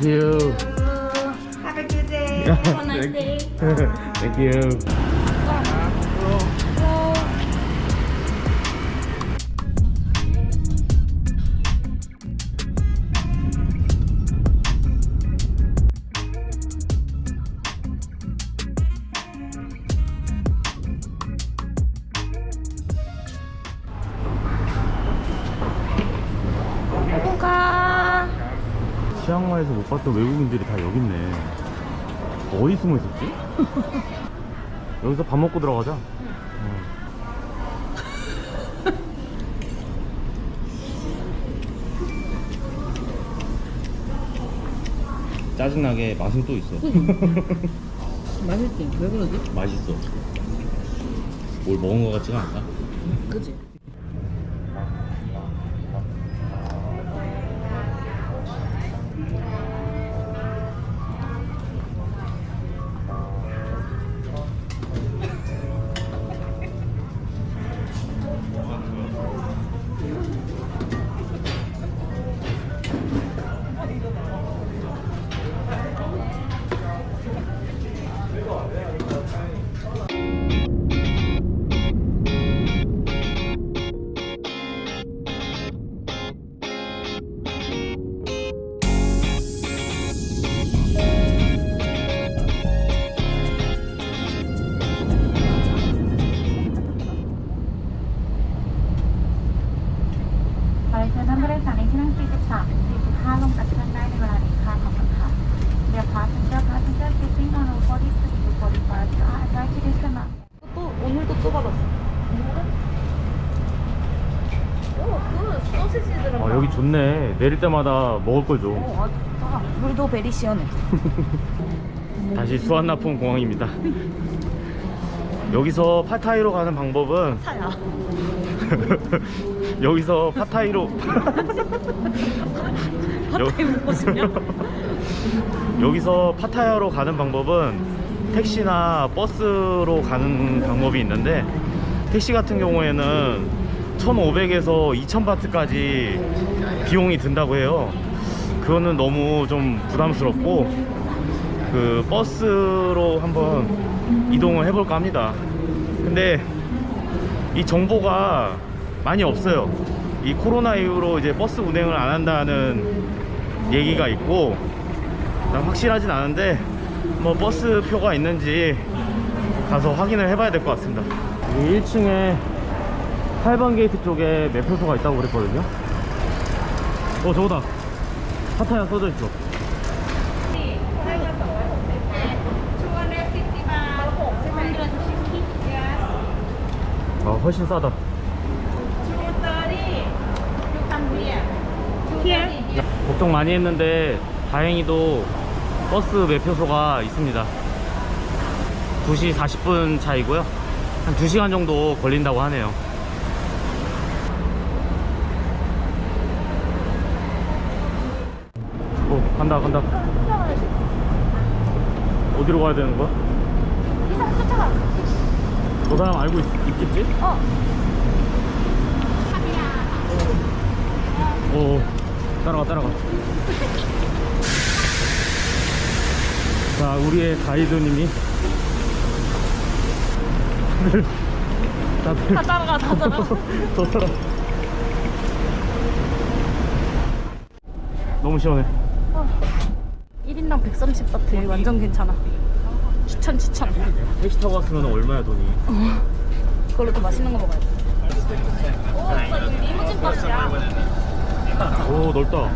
Thank you. Have a good day. Have a nice day. Thank you. 봤던 외국인들이 다 여기 있네. 어디 숨어 있었지? 여기서 밥 먹고 들어가자. 어. 짜증나게 맛은 또 있어. 맛있지? 왜 그러지? 맛있어. 뭘 먹은 것 같지가 않다. 그지? ขอเชิญท่านผู้โดยสารในที่นั่ง 43 45 ลงจากเครื่องได้ในเวลานี้ค่ะ ขอบคุณค่ะ Dear passenger, passenger sitting on 46 to 45 are advised to dismount. 또 오늘도 또 받았어. 오, 그 소시지들은. 아, 여기 좋네. 내릴 때마다 먹을 걸 줘. 어, 아주 좋다. 물도 베리 시원해. 다시 수완나폰 공항입니다. 여기서 파타이로 가는 방법은 차야. 여기서 파타이로 파타이 싶냐? 여기서 파타야로 가는 방법은 택시나 버스로 가는 방법이 있는데 택시 같은 경우에는 1,500에서 2,000바트까지 비용이 든다고 해요. 그거는 너무 좀 부담스럽고 그 버스로 한번 이동을 해볼까 합니다. 근데 이 정보가 많이 없어요. 이 코로나 이후로 이제 버스 운행을 안 한다는 얘기가 있고 난 확실하진 않은데 뭐 버스 표가 있는지 가서 확인을 해봐야 될 것 같습니다. 여기 1층에 8번 게이트 쪽에 매표소가 있다고 그랬거든요. 어 저거다. 파타야 써져 있어. 아 훨씬 싸다. 걱정 많이 했는데 다행히도 버스 매표소가 있습니다 2시 40분 차이고요 한 2시간 정도 걸린다고 하네요 오 간다 간다 어디로 가야 되는 거야? 저 사람 알고 있, 있겠지? 어. 오, 따라가, 따라가. 자, 우리의 가이드님이. 다들, 다 따라가, 다 따라가. 더 따라. 너무 시원해. 1인당 130 바트 완전 괜찮아. 추천, 추천. 택시 타고 왔으면 얼마야, 돈이? 그걸로 또 맛있는 거 먹어야지. 오, 오빠 여기 리무진 버스야. 오, 넓다.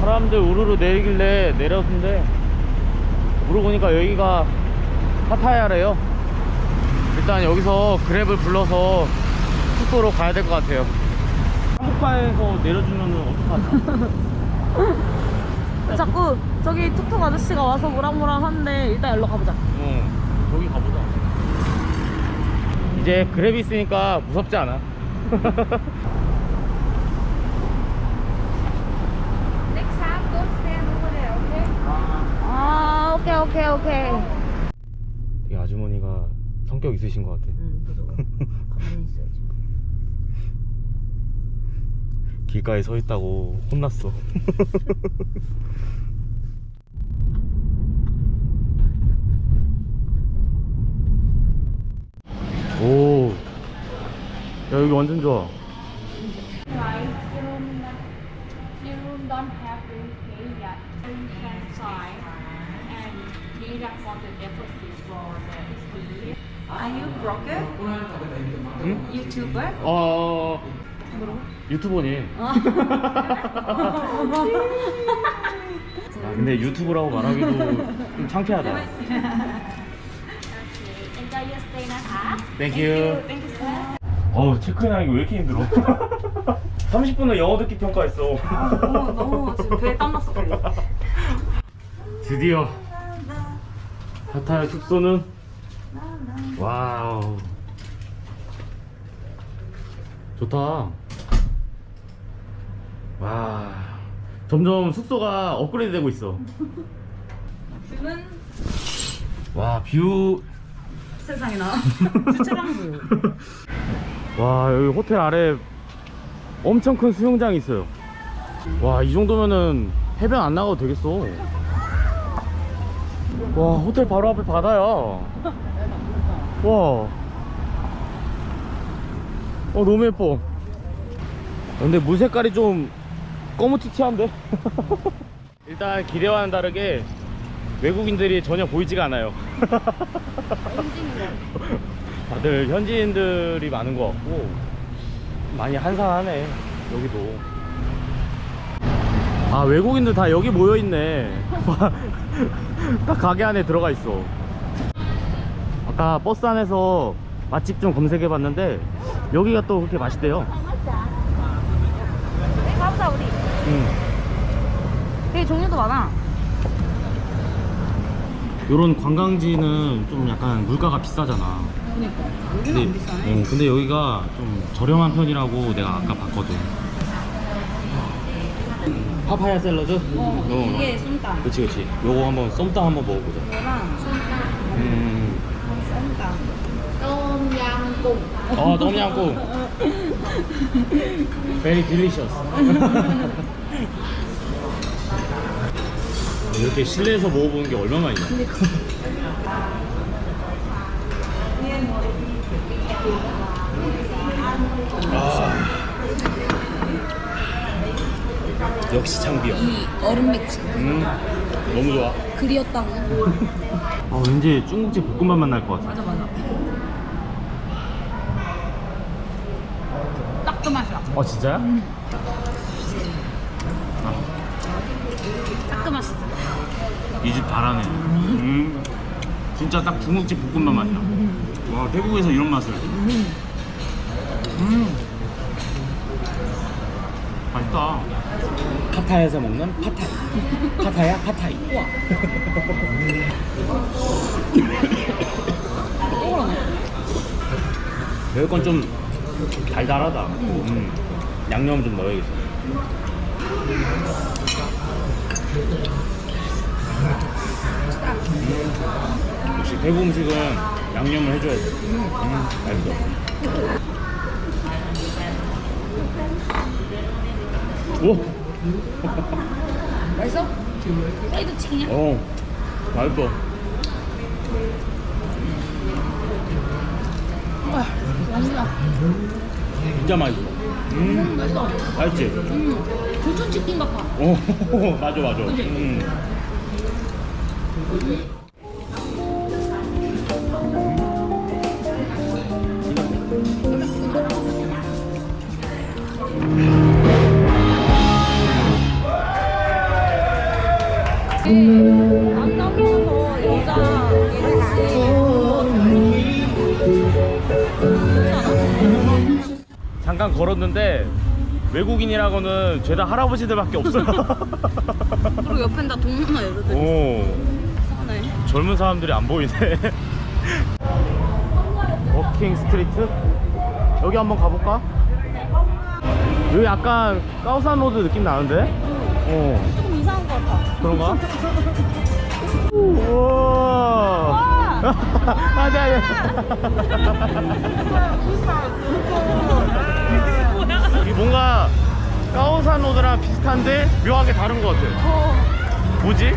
사람들 우르르 내리길래 내렸는데 물어보니까 여기가 파타야래요 일단 여기서 그랩을 불러서 숙소로 가야 될 것 같아요 한국가에서 내려주면 어떡하지? 자꾸 저기 툭툭 아저씨가 와서 뭐라 하는데 일단 일로 가보자. 어 거기 가보자 이제 그랩 있으니까 무섭지 않아 Next time, go stand over there, okay? 아, 오케이, 오케이, 오케이. 성격 있으신 것 같아 응, 가만히 있어야지. 길가에 서 있다고 혼났어 오, 야 여기 완전 좋아. Are you broker? 응? YouTuber? 어, 유튜버니. 아 근데 유튜브라고 말하기도 좀 창피하다. Enjoy your stay นะคะ 땡큐. Thank you, sir. 어우 체크인하기 왜 이렇게 힘들어? 30분을 영어 듣기 평가했어. 너무, 너무 지금 배에 땀났어, 배에. 드디어 파타야 숙소는 와우. 좋다. 와. 점점 숙소가 업그레이드 되고 있어. 뷰는? 와 뷰. 세상에 나. 주차장 뷰. 와 여기 호텔 아래 엄청 큰 수영장이 있어요. 와 이 정도면은 해변 안 나가도 되겠어. 와 호텔 바로 앞에 바다야 와. 어, 너무 예뻐. 근데 물 색깔이 좀 꺼무티티한데? 일단 기대와는 다르게 외국인들이 전혀 보이지가 않아요. 다들 현지인들이 많은 것 같고 많이 한산하네 여기도. 아 외국인들 다 여기 모여 있네. 딱 가게 안에 들어가 있어 아까 버스 안에서 맛집 좀 검색해 봤는데 여기가 또 그렇게 맛있대요 가보자, 우리. 음. 되게 종류도 많아. 요런 관광지는 좀 약간 물가가 비싸잖아 그니까. 근데, 여기는 안 비싸네. 어, 근데 여기가 좀 저렴한 편이라고 내가 아까 봤거든 파파야 샐러드? 어, 이게 쏨땀. 그치 그치 요거 한번 썸땀 한번 먹어보자 쏨땀. 음. 쏨땀. 어 똠양꿍 Very delicious 이렇게 실내에서 먹어보는 게 얼마만이냐 아. 역시 창비야 이 얼음 맥주. 음 너무 좋아 그리웠다고. 아 왠지 중국집 볶음밥 맛날 것 같아 맞아, 맞아. 딱 그 맛이야. 어 진짜야? 딱그 맛이지. 이집 잘하네. 음. 진짜 딱 중국집 볶음밥 맛이야. 와, 태국에서 이런 맛을. 음. 맛있다. 파타야에서 먹는 파타이. 파타야? 파타이. 우와. 매울 건좀 달달하다. 음. 양념 좀 넣어야겠어. 역시 태국 음식은 양념을 해줘야 돼. 음, 맛있어. 오, 맛있어? 프라이드 치킨이야? 어, 맛있어. 와, 맛있다. 진짜 맛있어. 음, 맛있어. 맛있지? 음, 교촌 치킨 같아. 오, 맞아, 맞아. 음. 남자분서 여자 잠깐 걸었는데 외국인이라고는 죄다 할아버지들밖에 없어요. 그리고 옆엔 다 동문화 여자들 오. 이상하네. 젊은 사람들이 안 보이네. 어, 워킹 스트리트 여기 한번 가볼까? 여기 약간 까우산 로드 느낌 나는데? 어 조금 이상한 것 같아. 그런가? 우와 아니 이 뭔가 까오산 로드랑 비슷한데 묘하게 다른 것 같아 어. 뭐지?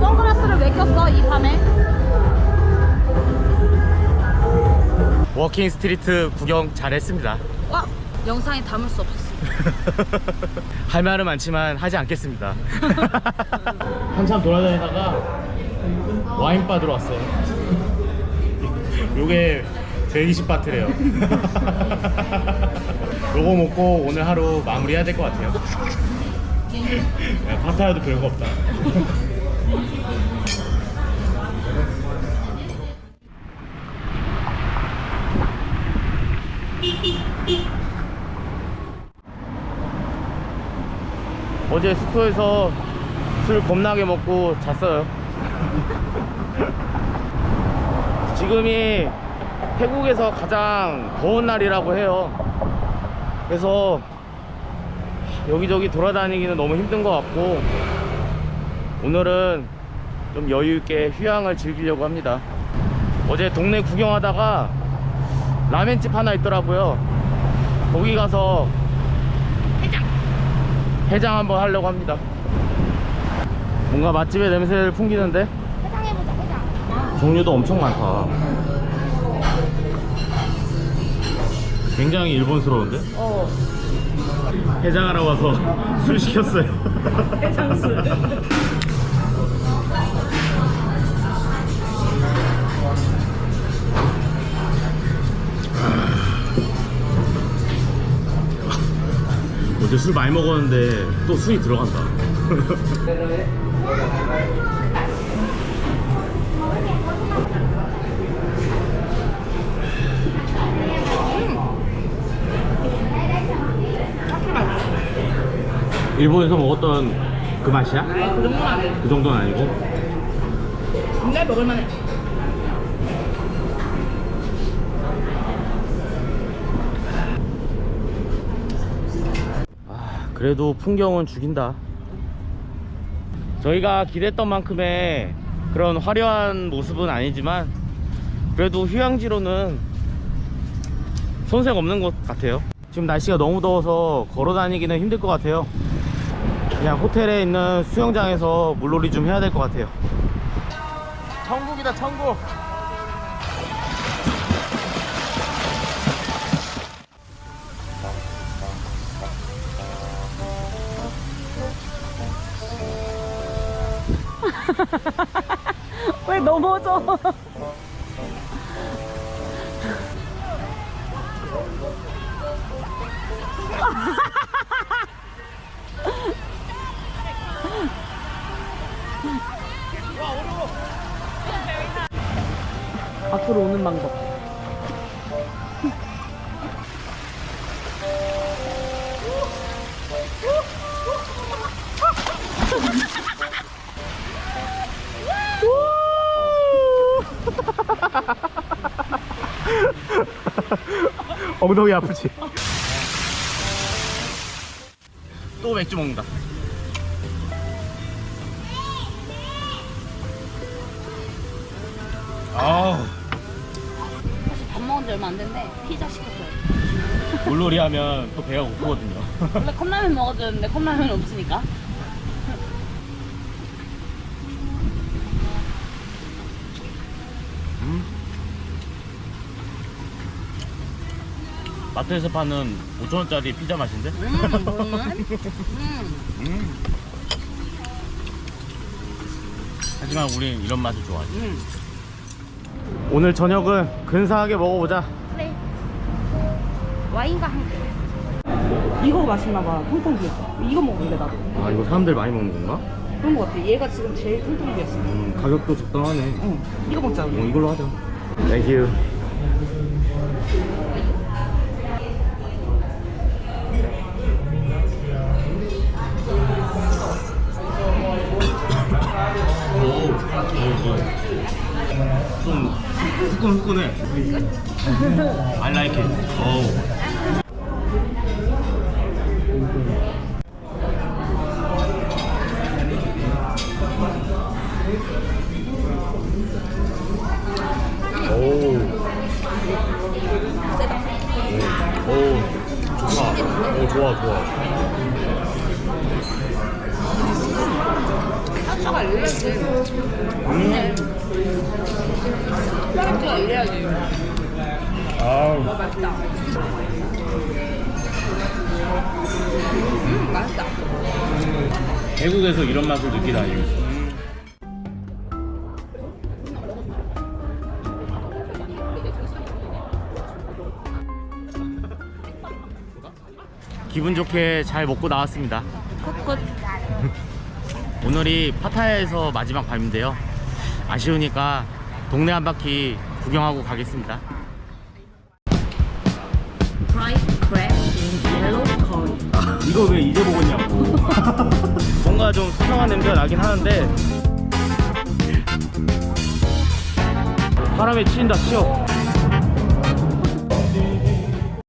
선글라스를 왜 꼈어 이 밤에? 워킹 스트리트 구경 잘했습니다 와 영상에 담을 수 없었어. 할 말은 많지만 하지 않겠습니다 한참 돌아다니다가 와인바 들어왔어요. 요게 제 20바트래요. 요거 먹고 오늘 하루 마무리해야 될 것 같아요. 야, 파타야도 별거 없다. 어제 숙소에서 술 겁나게 먹고 잤어요. 지금이 태국에서 가장 더운 날이라고 해요. 그래서 여기저기 돌아다니기는 너무 힘든 것 같고 오늘은 좀 여유있게 휴양을 즐기려고 합니다. 어제 동네 구경하다가 라멘집 하나 있더라고요. 거기 가서 해장 한번 하려고 합니다. 뭔가 맛집의 냄새를 풍기는데 해장. 종류도 엄청 많다. 굉장히 일본스러운데? 어. 해장하러 와서 술 시켰어요. 해장술. 어제 술 많이 먹었는데 또 술이 들어간다. 일본에서 먹었던 그 맛이야? 아이 그 정도는 안 돼. 그 정도는 아니고? 근데 먹을만해. 아, 그래도 풍경은 죽인다. 저희가 기대했던 만큼의 그런 화려한 모습은 아니지만 그래도 휴양지로는 손색 없는 것 같아요. 지금 날씨가 너무 더워서 걸어 다니기는 힘들 것 같아요. 그냥 호텔에 있는 수영장에서 물놀이 좀 해야 될 것 같아요. 천국이다, 천국. 왜 넘어져? 앞으로 오는 방법. 엉덩이 아프지? 또 맥주 먹는다. 아우, 물놀이 하면 또 배가 고프거든요. 원래 컵라면 먹어야 되는데 컵라면 없으니까. 음? 마트에서 파는 5천원짜리 피자 맛인데? 음, 뭐는? 음. 음. 하지만 우린 이런 맛을 좋아하지. 음. 오늘 저녁은 근사하게 먹어보자. 와인과 함께. 이거 맛있나 봐. 통통 비었어. 이거 먹을래 나도. 아, 이거 사람들 많이 먹는 건가? 그런 거 같아. 얘가 지금 제일 통통 비었어. 음, 가격도 적당하네. 응. 이거 먹자. 어, 우리. 이걸로 하자. 땡큐. 좀 후끈후끈해. I like it. 오. 좋아, 좋아. 파스타가 이래야지. 음. 파스타가 이래야지. 아우. 맛있다. 음, 맛있다. 태국에서 이런 맛을 느끼다니. 기분 좋게 잘 먹고 나왔습니다. 굿굿. 오늘이 파타야에서 마지막 밤인데요. 아쉬우니까 동네 한 바퀴 구경하고 가겠습니다. 이거 왜 이제 먹었냐고. 뭔가 좀 수상한 냄새가 나긴 하는데 바람에 치인다 치여.